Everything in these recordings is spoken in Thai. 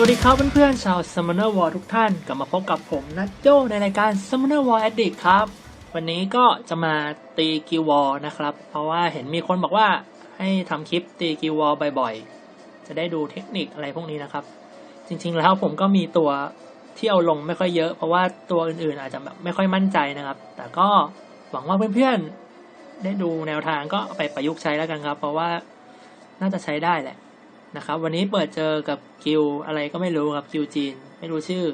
สวัสดีครับเพื่อนๆชาว Summoner War ทุกท่านกลับมาพบกับผมนัทโจในรายการ Summoner War Addict ครับ วันนี้ก็จะมาตีกิวอลนะครับ เพราะว่าเห็นมีคนบอกว่าให้ทำคลิปตีกิวอลบ่อยๆ จะได้ดูเทคนิคอะไรพวกนี้นะครับ จริงๆแล้วผมก็มีตัวที่เอาลงไม่ค่อยเยอะ เพราะว่าตัวอื่นๆอาจจะแบบไม่ค่อยมั่นใจนะครับ แต่ก็หวังว่าเพื่อนๆได้ดูแนวทางก็ไปประยุกต์ใช้แล้วกันครับ เพราะว่าน่าจะใช้ได้แหละ นะครับ วันนี้เปิดเจอกับกิวอะไรก็ไม่รู้ครับกิวจีน ไม่รู้ชื่อ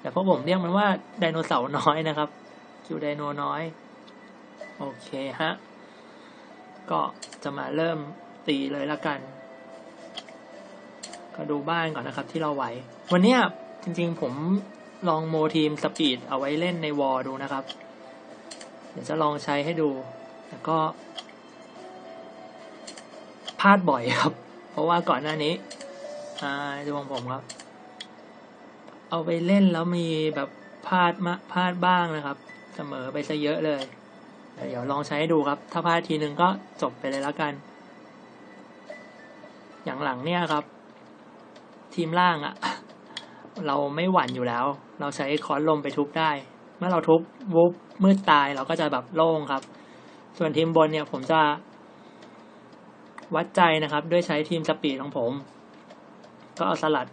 แต่พวกผมเรียกมันว่าไดโนเสาร์น้อยนะครับกิวไดโนน้อย โอเคฮะ ก็จะมาเริ่มตีเลยละกัน ก็ดูบ้านก่อนนะครับที่เราไหว วันนี้จริงๆผมลองโมทีมสปีดเอาไว้เล่นในวอลดูนะครับ เดี๋ยวจะลองใช้ให้ดูแต่ก็พลาดบ่อยครับ เพราะว่าก่อนหน้านี้อ่าดวงผมครับ เอาไปเล่นแล้วมีแบบพลาดมาพลาดบ้างนะครับ เสมอไปซะเยอะเลย เดี๋ยวลองใช้ให้ดูครับ ถ้าพลาดทีหนึ่งก็จบไปเลยแล้วกัน อย่างหลังเนี่ยครับ ทีมล่างอะเราไม่หวั่นอยู่แล้ว เราใช้คอนลมไปทุบได้ เมื่อเราทุบวุบมืดตายเราก็จะแบบโล่งครับ ส่วนทีมบนเนี่ยผมจะ วัดใจนะครับ ด้วยใช้ทีมสปีดของผม ก็เอาสลัด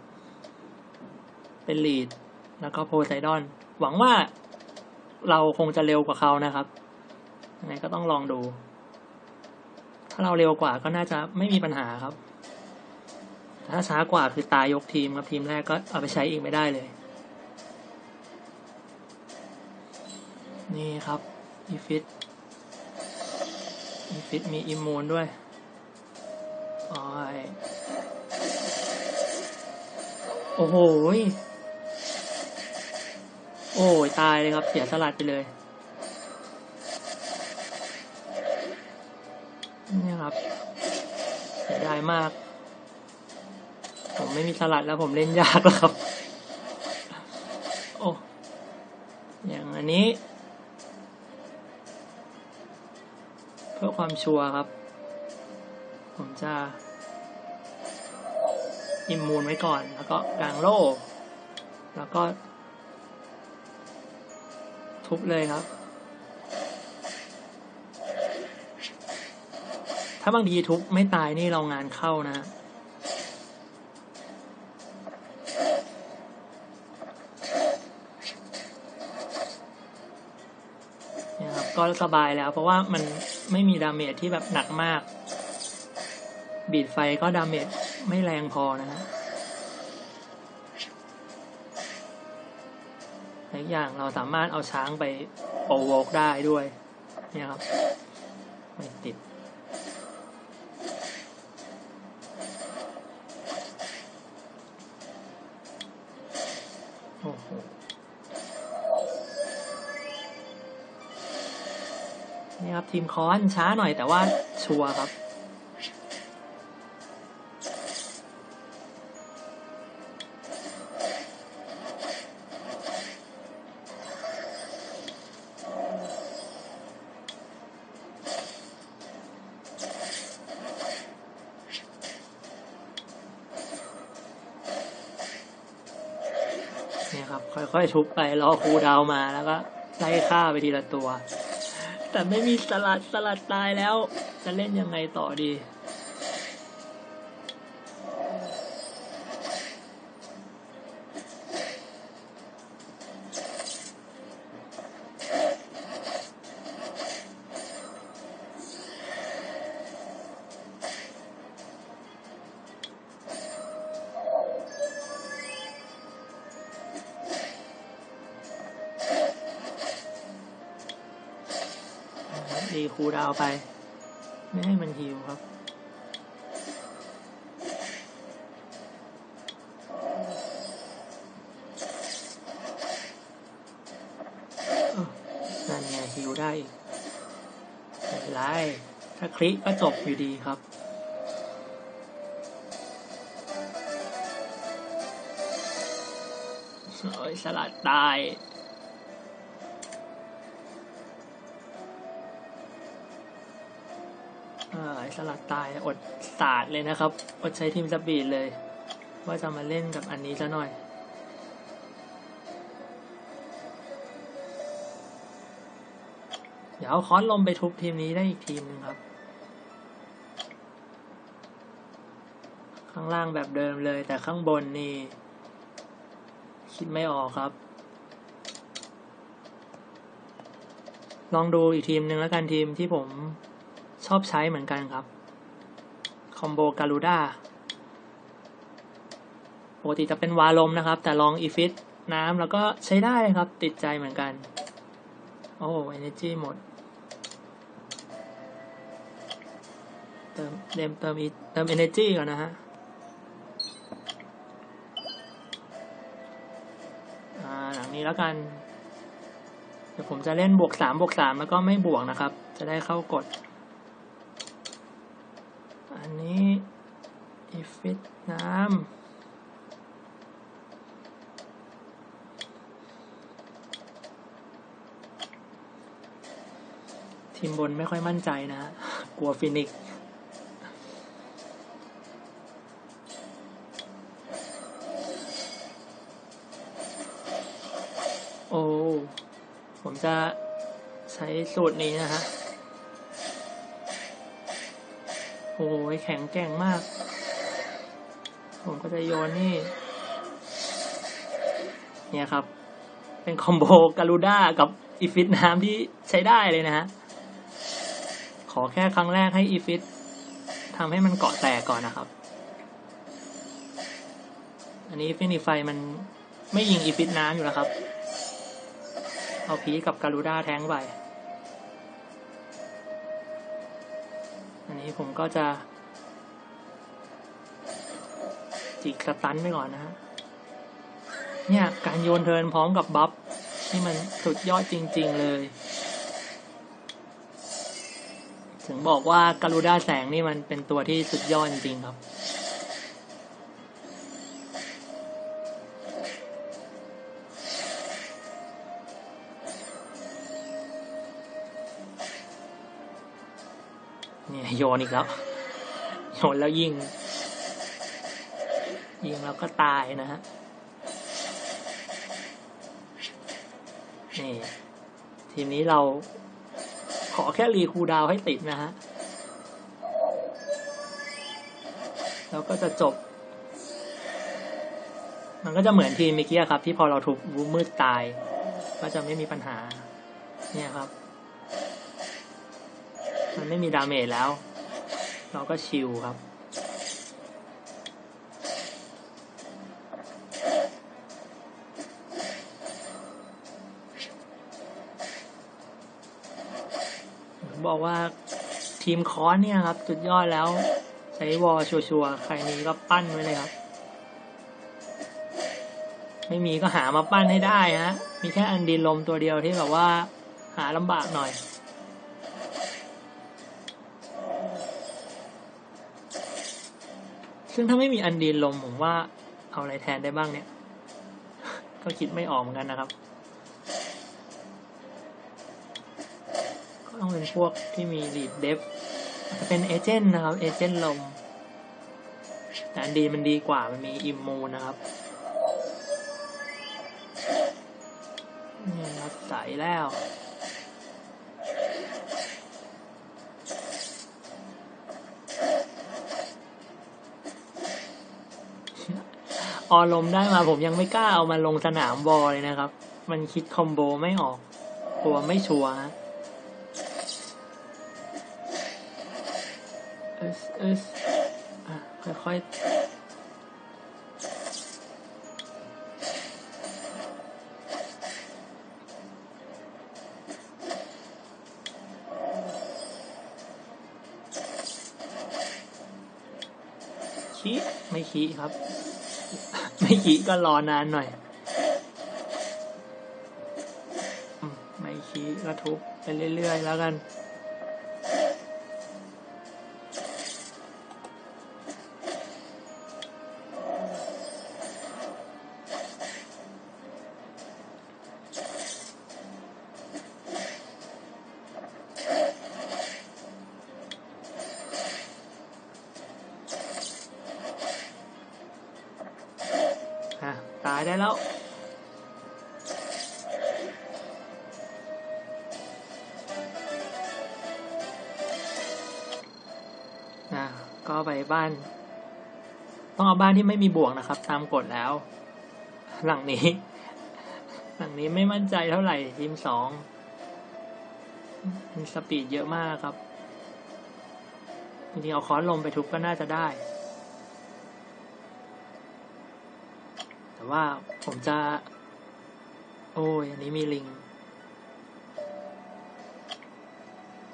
เป็นลีด แล้วก็โพไซดอน หวังว่าเราคงจะเร็วกว่าเขานะครับยังไงก็ต้องลองดู ถ้าเราเร็วกว่าก็น่าจะไม่มีปัญหาครับ ถ้าช้ากว่าคือตายยกทีมครับทีมแรกก็เอาไปใช้อีกไม่ได้เลย นี่ครับอีฟิตอีฟิตมีอิมมูนด้วย โอ้ยโอ้โห โอ้ยตายเลยครับ เสียสลัดไปเลย นี่ครับ เสียดายมาก ผมไม่มีสลัดแล้วผมเล่นยากแล้วครับ โอ้ อย่างอันนี้ เพื่อความชัวร์ครับ จะอิมมูนไว้ก่อน แล้วก็กางโล่แล้วก็ ทุบเลยครับ ถ้าบางทีทุบไม่ตายนี่เรางานเข้านะฮะครับก็สบายแล้ว เพราะว่ามันไม่มีดาเมจที่แบบหนักมาก บีดไฟก็ดาเมจไม่แรงพอนะฮะและอีกอย่างเราสามารถเอาช้างไปโอโวกได้ด้วย เนี่ยครับ ไม่ติด โอ้โหนี่ครับ ทีมคอนช้าหน่อยแต่ว่าชัวร์ครับ ค่อยๆทุบไปรอครูดาวมาแล้วก็ไล่ฆ่าไปทีละตัว แต่ไม่มีสลัดสลัดตายแล้ว จะเล่นยังไงต่อดี ครูดาวไป ไม่ให้มันฮิวครับ นั่นไงฮิวได้ไม่เป็นไร ถ้าคลิกก็จบอยู่ดีครับโอ้ยสลัดตาย สลัดตายอดสาดเลยนะครับ อดใช้ทีมสปีดเลย ว่าจะมาเล่นกับอันนี้ซะหน่อยเดี๋ยวเอาค้อนลมไปทุบทีมนี้ได้อีกทีมหนึ่งครับ ข้างล่างแบบเดิมเลย แต่ข้างบนนี่ คิดไม่ออกครับ ลองดูอีกทีมหนึ่งแล้วกันทีมที่ผม ชอบใช้เหมือนกันครับ คอมโบการูด้าปกติจะเป็นวาลมนะครับ แต่ลองอีฟิตน้ำแล้วก็ใช้ได้ครับ ติดใจเหมือนกัน โอ้เอเนจีหมด เติมเติมเติมอีเติมเอเนจีก่อนนะฮะอ่าหลังนี้แล้วกัน เดี๋ยวผมจะเล่นบวกสามบวกสามแล้วก็ไม่บวกนะครับ จะได้เข้ากด อันนี้อีฟิต น้ำ ทีมบนไม่ค่อยมั่นใจนะ กลัวฟินิกซ์โอ้ ผมจะใช้สูตรนี้นะฮะ โอ้ยแข็งแกร่งมาก ผมก็จะโยนนี่ เนี่ยครับ เป็นคอมโบการูด้ากับอีฟิตน้ำที่ใช้ได้เลยนะฮะ ขอแค่ครั้งแรกให้อีฟิตทำให้มันเกาะแตกก่อนนะครับ อันนี้ฟินิไฟมันไม่ยิงอีฟิตน้ำอยู่แล้วครับ เอาพีกับการูด้าแทงไป อันนี้ผมก็จะ จิกสตันไปก่อนนะฮะเนี่ยการโยนเทินพร้อมกับบัฟที่มันสุดยอดจริง ๆเลย ถึงบอกว่าการูด้าแสงนี่มันเป็นตัวที่สุดยอดจริงๆครับเนี่ยโยนอีกแล้วโยนแล้วยิง ยิงแล้วก็ตายนะฮะ นี่ ทีนี้เราขอแค่รีคูดาวให้ติดนะฮะ แล้วก็จะจบ มันก็จะเหมือนทีมเมื่อกี้ครับ ที่พอเราถูกวูมืดตาย ก็จะไม่มีปัญหา เนี่ยครับ มันไม่มีดาเมจแล้ว เราก็ชิลครับ บอกว่าทีมคอนเนี่ยครับสุดยอดแล้วใช้วอชัวร์ๆใครมีก็ปั้นไว้เลยครับ ไม่มีก็หามาปั้นให้ได้ฮะมีแค่อันดินลมตัวเดียวที่แบบว่าหาลำบากหน่อยซึ่งถ้าไม่มีอันดีนลมผมว่าเอาอะไรแทนได้บ้างเนี่ย ก็คิดไม่ออกเหมือนกันนะครับ ต้องเป็นพวกที่มีลีดเดฟจะเป็นเอเจนต์นะครับเอเจนต์ลมแต่อันดีมันดีกว่ามันมีอิมมูนนะครับนี่ครับใสแล้วออลมได้มาผมยังไม่กล้าเอามาลงสนามบอลเลยนะครับ มันคิดคอมโบไม่ออกกลัวไม่ชัวร์ฮะ เอสเอสอะค่อยขี้ไม่ขี้ครับ ไม่ขี้ก็รอนานหน่อย ไม่ขี้ก็ทุบไปเรื่อยๆแล้วกันายได้แล้วนะก็ไปบ้าน ต้องเอาบ้านที่ไม่มีบวกนะครับ ตามกฎแล้ว หลังนี้ หลังนี้ไม่มั่นใจเท่าไหร่ทีมสองมันสปีดเยอะมากครับจริงๆเอาค้อนลมไปทุบก็น่าจะได้ แต่ว่าผมจะ โอ้ยอันนี้มีลิง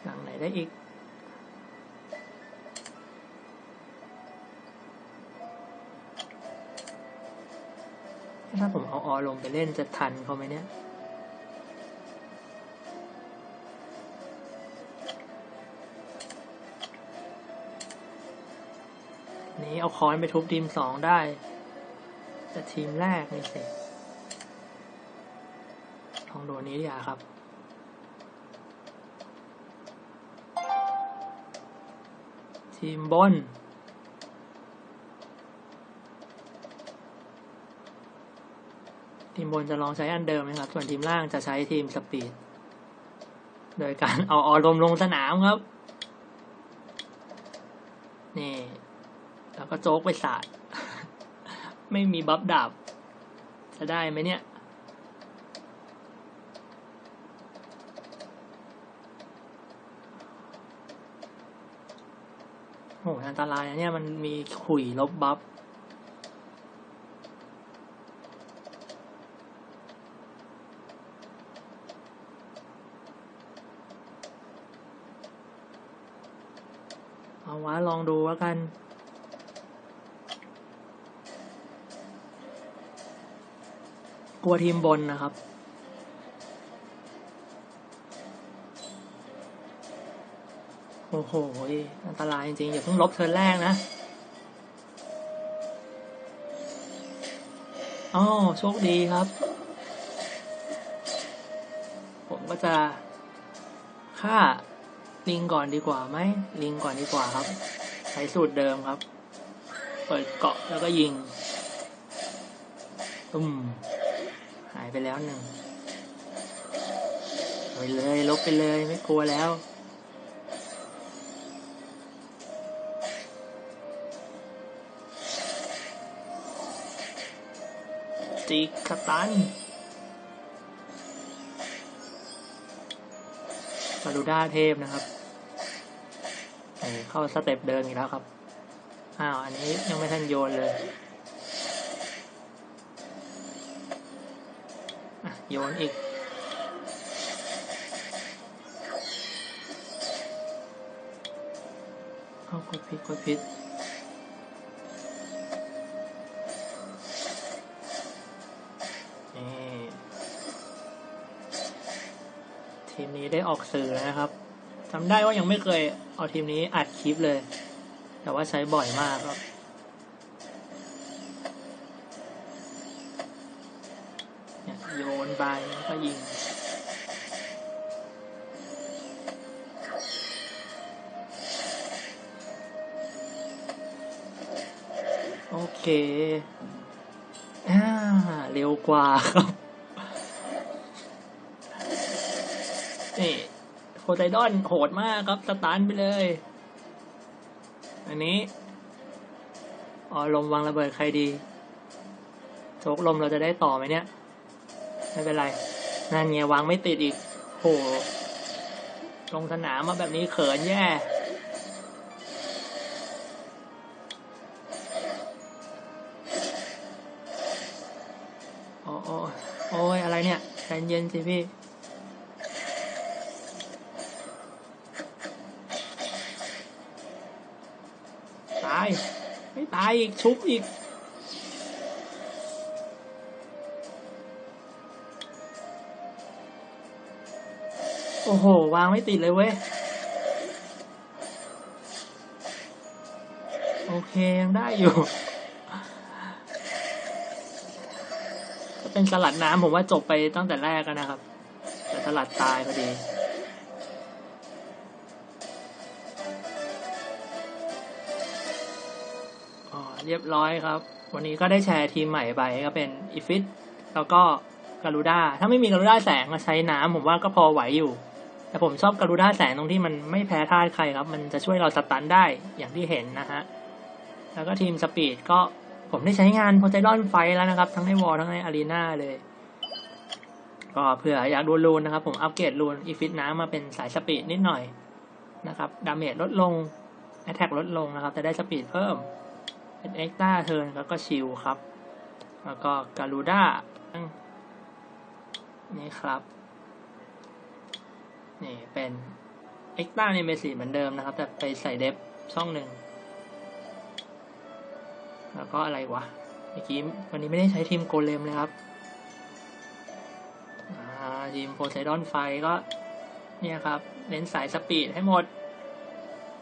หลังไหนได้อีก ถ้าผมเอาออลงไปเล่นจะทันเขาไหมเนี่ยนี้เอาค้อนไปทุบทีมสองได้ แต่ทีมแรกนี่สิลองดูอันนี้ดีกว่าครับทีมบน ทีมบนจะลองใช้อันเดิมนะครับ ส่วนทีมล่างจะใช้ทีมสปีด โดยการเอาออลมลงสนามครับ นี่ แล้วก็โจ๊กไปสาด ไม่มีบัฟดาบ จะได้ไหมเนี่ยโหอันตรายนะเนี่ยมันมีขุยลบบัฟเอาวะลองดูแล้วกัน ลัวทีมบนนะครับ โอ้โห อันตรายจริงๆ อย่าเพิ่งลบเทิร์นแรกนะอ๋อโชคดีครับ ผมก็จะฆ่าลิงก่อนดีกว่าไหม ลิงก่อนดีกว่าครับ ใช้สูตรเดิมครับ เปิดเกาะแล้วก็ยิงตุ้ม หายไปแล้วหนึ่งไปเลย ลบไปเลยไม่กลัวแล้วจิกคตันฟาลูด้าเทพนะครับเออเข้าสเต็ปเดินอีกแล้วครับ อ้าว อันนี้ยังไม่ทันโยนเลยอะ โยนอีก เอากดผิดกดผิดนี่ทีมนี้ได้ออกสื่อแล้วนะครับจำได้ว่ายังไม่เคยเอาทีมนี้อัดคลิปเลย แต่ว่าใช้บ่อยมากครับ เนี่ยโยนไปแล้วก็ยิง โอเคอ่าเร็วกว่าครับ นี่โคไซดอนโหดมากครับสตาร์ไปเลย อันนี้อ๋อลมวางระเบิดใครดีโจกลมเราจะได้ต่อไหมเนี่ย ไม่เป็นไรนั่นไงวางไม่ติดอีกโหลงสนามมาแบบนี้เขินแย่โอ้โอ้โอ้ยอะไรเนี่ยใจเย็นสิพี่ตาย ไม่ตายอีกชุบอีก โอ้โห วางไม่ติดเลยเว้ย โอเค ยังได้อยู่ ถ้าเป็นสลัดน้ำผมว่าจบไปตั้งแต่แรกแล้วนะครับ แต่สลัดตายพอดีอ้ยเรียบร้อยครับ วันนี้ก็ได้แชร์ทีมใหม่ไปก็เป็นอีฟิตแล้วก็การูด้าถ้าไม่มีการูด้าแสงมาใช้น้ำผมว่าก็พอไหวอยู่ แต่ผมชอบการูด้าแสงตรงที่มันไม่แพ้ธาตุใครครับ มันจะช่วยเราสตันได้อย่างที่เห็นนะฮะ แล้วก็ทีมสปีดก็ผมได้ใช้งานโพไซดอนไฟแล้วนะครับ ทั้งในวอลทั้งในอารีนาเลย ก็เผื่ออยากดูรูนนะครับ ผมอัปเกรดรูนอีฟิตน้ำมาเป็นสายสปีดนิดหน่อยนะครับดาเมจลดลงแอตแทกลดลงนะครับแต่ได้สปีดเพิ่มเป็นเอ็กต้าเทิร์นแล้วก็ชิลครับ แล้วก็การูด้านี่ครับ นี่เป็นเอ็กต้าในเมสีเหมือนเดิมนะครับ แต่ไปใส่เดฟช่องหนึ่ง แล้วก็อะไรวะเมื่อกี้วันนี้ไม่ได้ใช้ทีมโกเลมเลยครับทีมโพไซดอนไฟก็เนี่ยครับเน้นสายสปีดให้หมด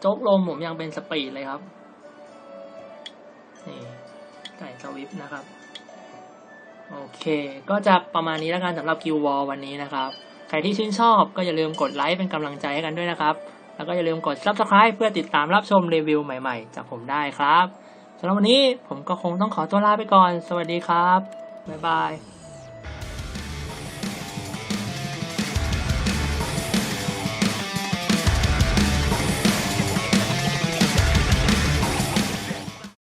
โจ๊กลมผมยังเป็นสปีดเลยครับ นี่ใส่สวิฟนะครับ โอเค ก็จะประมาณนี้แล้วกันสำหรับคิววอลวันนี้นะครับ ใครที่ชื่นชอบก็อย่าลืมกดไลค์เป็นกำลังใจให้กันด้วยนะครับ แล้วก็อย่าลืมกด Subscribe เพื่อติดตามรับชมรีวิวใหม่ๆ จากผมได้ครับสำหรับวันนี้ผมก็คงต้องขอตัวลาไปก่อน สวัสดีครับ บ๊ายบาย